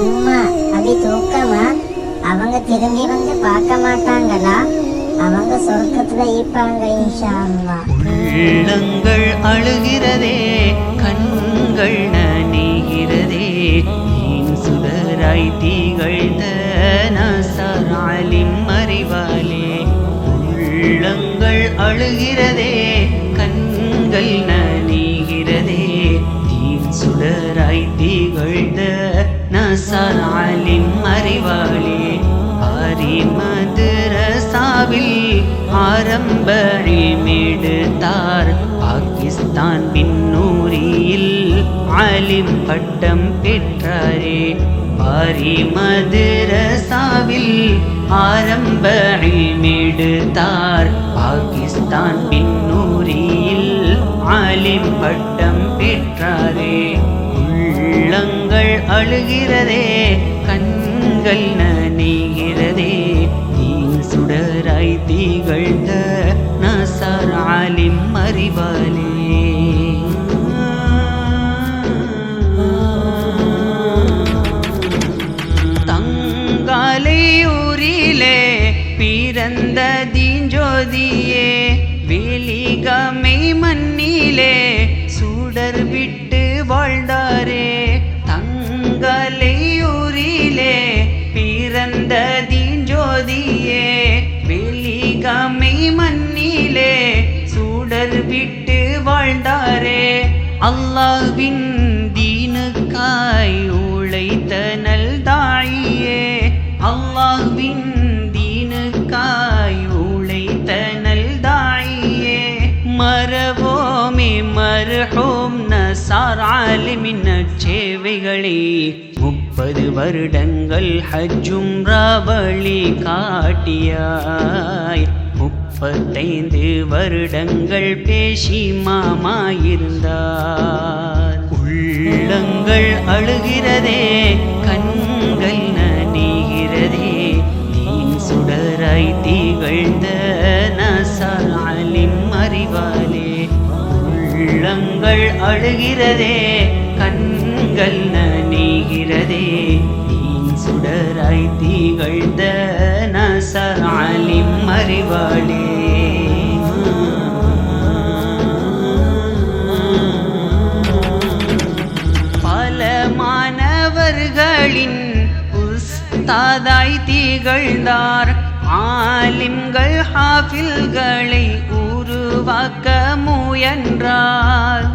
சும்மா அபி தூக்கமா? அவங்க திரும்பி வந்து பார்க்க மாட்டாங்களா? அவங்க சொர்க்கத்துல இருப்பாங்க இன்ஷா அல்லாஹ் உள்ளங்கள் அழுகிறதே கண்கள் நனிகிறதே நீன் சுடராய் தீகழ்ந்த நசராலிம் மறைவாலே? உள்ளங்கள் அழுகிறதே கண்கள் நனிகிறதே நீன் சுடராய் தீகழ்ந்த நசராலின் அறிவாளி. ஆரி மதுரசாவில் ஆரம்ப மேடுத்தார். பாகிஸ்தான் பின்னூரியில் ஆலிம் பட்டம் பெற்றாரே. பாரி மதுரசாவில் ஆரம்ப மேடுத்தார். பாகிஸ்தான் பின்னூரியில் ஆலிம் பட்டம் பெற்றாரே. உள்ளங்கள் அழுகிறதே கண்கள் நனைகிறதே. நீன் சுடராய் தீகழ்ந்த நசர் ஆலிம் அறிவாலே தங்காலையூரிலே பிறந்த தீஞ்சோதியே வெளிகமை மண்ணிலே அல்லாவின் தீனுக்காய் உழைத்த நல் தாயே அல்லாஹ்வின் தீனுக்காய் உழைத்த நல் தாயே மரவோமே மர்ஹூம் நசார் ஆலிமின் முப்பது வருடங்கள் ஹஜ்ஜும் ராவளி காட்டியாய். முப்பத்தைந்து வருடங்கள் பேசி மாமா இருந்தார் உள்ளங்கள் அழுகிறதே கண்கள் நனிகிறதே நீன் சுடராய் திகழ்ந்த நசாலின் அறிவாலே உள்ளங்கள் அழுகிறதே ஆதாய் திகழ்ந்தார் ஆலிம்கள் ஹாஃபில்களை உருவாக்க முயன்றார்.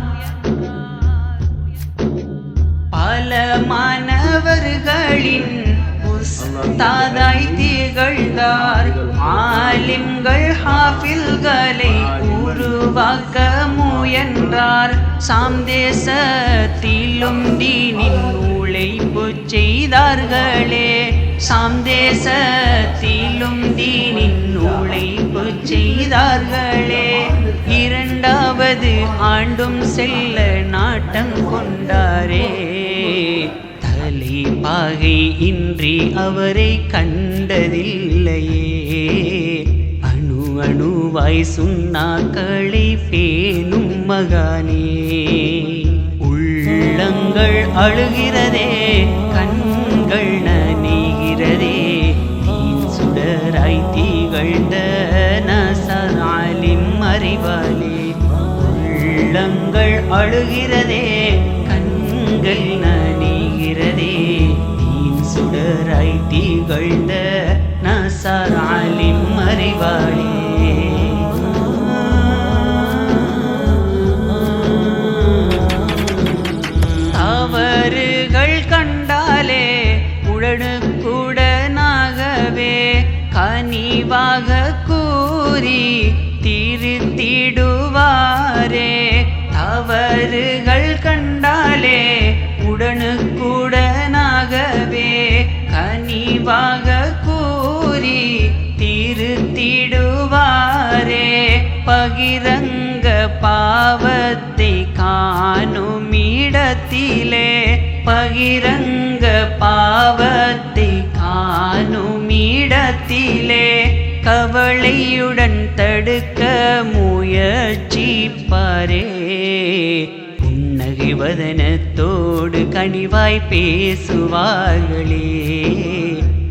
பல மாணவர்களின் உஸ்தாதாய் திகழ்ந்தார் ஆலிம்கள் ஹாஃபில்களை உருவாக்க முயன்றார். சாம்தேசத்திலும் தீனின் உழைப்பு செய்தார்களே. சாந்தேசத்திலும் தீனின் உழைப்பு செய்தார்களே. இரண்டாவது ஆண்டும் செல்ல நாட்டம் கொண்டாரே. தலை பாகை இன்றி அவரை கண்டதில்லையே. அணு அணுவாய் சுண்ணாக்களை பேணும் மகானே. உள்ளங்கள் அழுகிறதே கண் திகழ்ந்த நசராலின் அறிவாலே உள்ளங்கள் அழுகிறதே கண்கள் நனிகிறதே. நீன் சுடராய் திகழ்ந்த நசராலின் அறிவாளே தவறுகள் கண்டாலே உடனுக்குடனாகவே தெளிவாக கூறி திருத்திடுவாரே. தவறுகள் கண்டாலே உடனுக்குடனாகவே கனிவாக கூறி திருத்திடுவாரே. பகிரங்க பாவத்தை காணும் இடத்திலே பகிரங்க பாவத்தை காணும் மனத்திலே கவலையுடன் தடுக்க முயற்சிப்பாரே. புன்னகை வதனத்தோடு கனிவாய் பேசுவார்களே.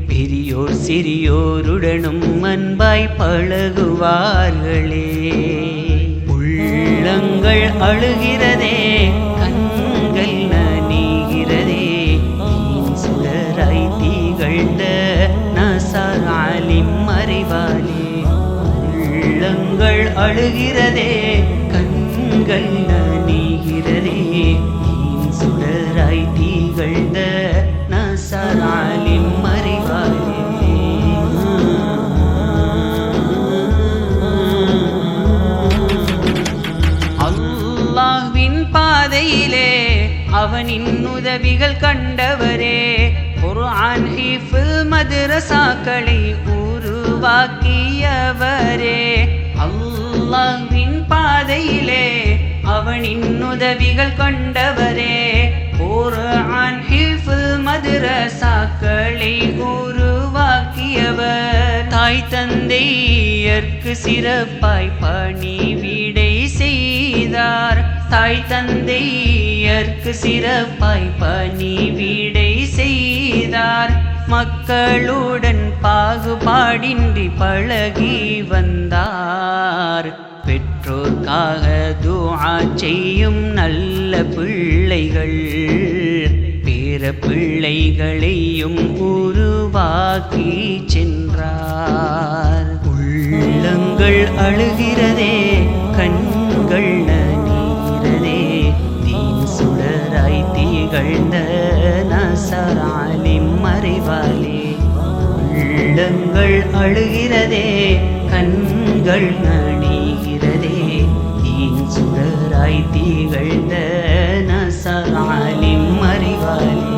பெரியோர் சிறியோருடனும் அன்பாய் பழகுவார்களே. உள்ளங்கள் அழுகிற அழுகிறதே கண்கள் நனிகிறதே நீன் சுடராய் தீகழ்ந்த நசராலின் மறைவாயே அல்லாஹ்வின் பாதையிலே அவனின் உதவிகள் கண்டவரே குர்ஆன் ஹிஃபில் மதரசாக்களை ஊ உருவாக்கியவரே. அல்லாவின் பாதையிலே அவனின் உதவிகள் கொண்டவரே. குர்ஆன் ஹிஃபுல் மதுரசாக்களை உருவாக்கியவர். தாய் தந்தையர்க்கு சிறப்பாய் பணிவிடை செய்தார். தாய் தந்தையர்க்கு சிறப்பாய் பணிவிடை மக்களுடன் பாகுபாடின்றி பழகி வந்தார். பெற்றோர்க்காக துஆ செய்யும் நல்ல பிள்ளைகள் பிற பிள்ளைகளையும் உருவாக்கி சென்றார். உள்ளங்கள் அழுகிறதே கண்கள் நீரதே தீ சுடராய் திகழ்ந்த நசராய் வாலே உள்ளங்கள் அழுகிறதே கண்கள் நடிகிறதே. தீன் சுடராய் தீகழ்ந்த நசராலிம் அறிவாலே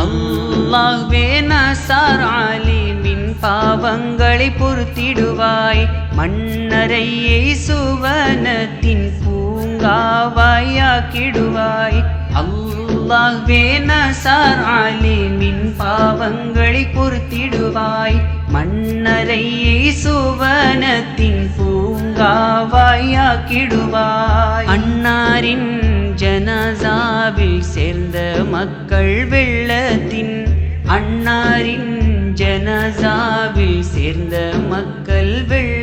அல்லாஹ்வே நசார் ஆலிமின் பாவங்களை பொறுத்திடுவாய். மன்னரையை சுவனத்தின் பூ பூங்காவாயாக்கிடுவாய் அல்லாஹ்வே நசார் ஆலிமின் பாவங்களை பொறுத்திடுவாய் மன்னரையை சுவனத்தின் பூங்காவாயாக்கிடுவாய். அன்னாரின் ஜனசாவில் சேர்ந்த மக்கள் வெள்ளத்தின் அன்னாரின் ஜனசாவில் சேர்ந்த மக்கள் வெள்ள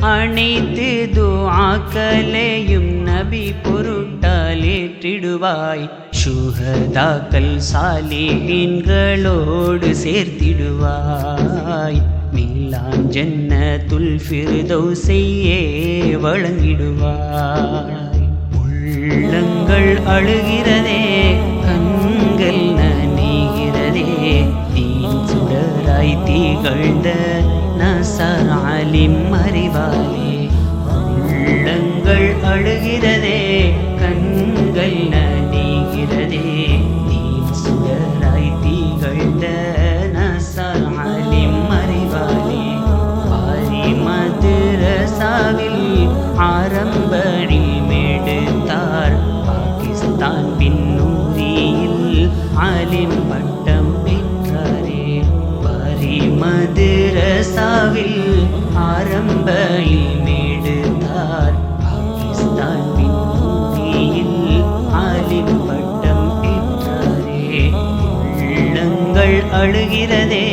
அனைத்து துஆக்களையும் நபி பொருட்டால் ஏற்றிடுவாய் சுகதாக்கள் சாலிஹீன்களோடு சேர்த்திடுவாய். மீளான் ஜன்னத்துல் ஃபிர்தௌசையே வழங்கிடுவாய். உள்ளங்கள் அழுகிறதே கண்கள் நனைகிறதே தீன் சுடராய் தீகழ்ந்த நசர் அலிம் அறிவாலே உள்ளங்கள் அழுகிறதே கண்கள் நடிகிறதே. தீன் சுடராய் திகழ்ந்த நசர் ஆலிம் அறிவாலே பாரி மதுரசாவில் ஆரம்பரில் மேடுத்தார். பாகிஸ்தான் பின்னூரியில் ஆலிம் பட்டம் ஆரம்பரில் மேடுத்தார் பாகிஸ்தான் பின்னூரியில் ஆலிம் பட்டம் பெற்றாரே உள்ளங்கள் அழுகிறதே.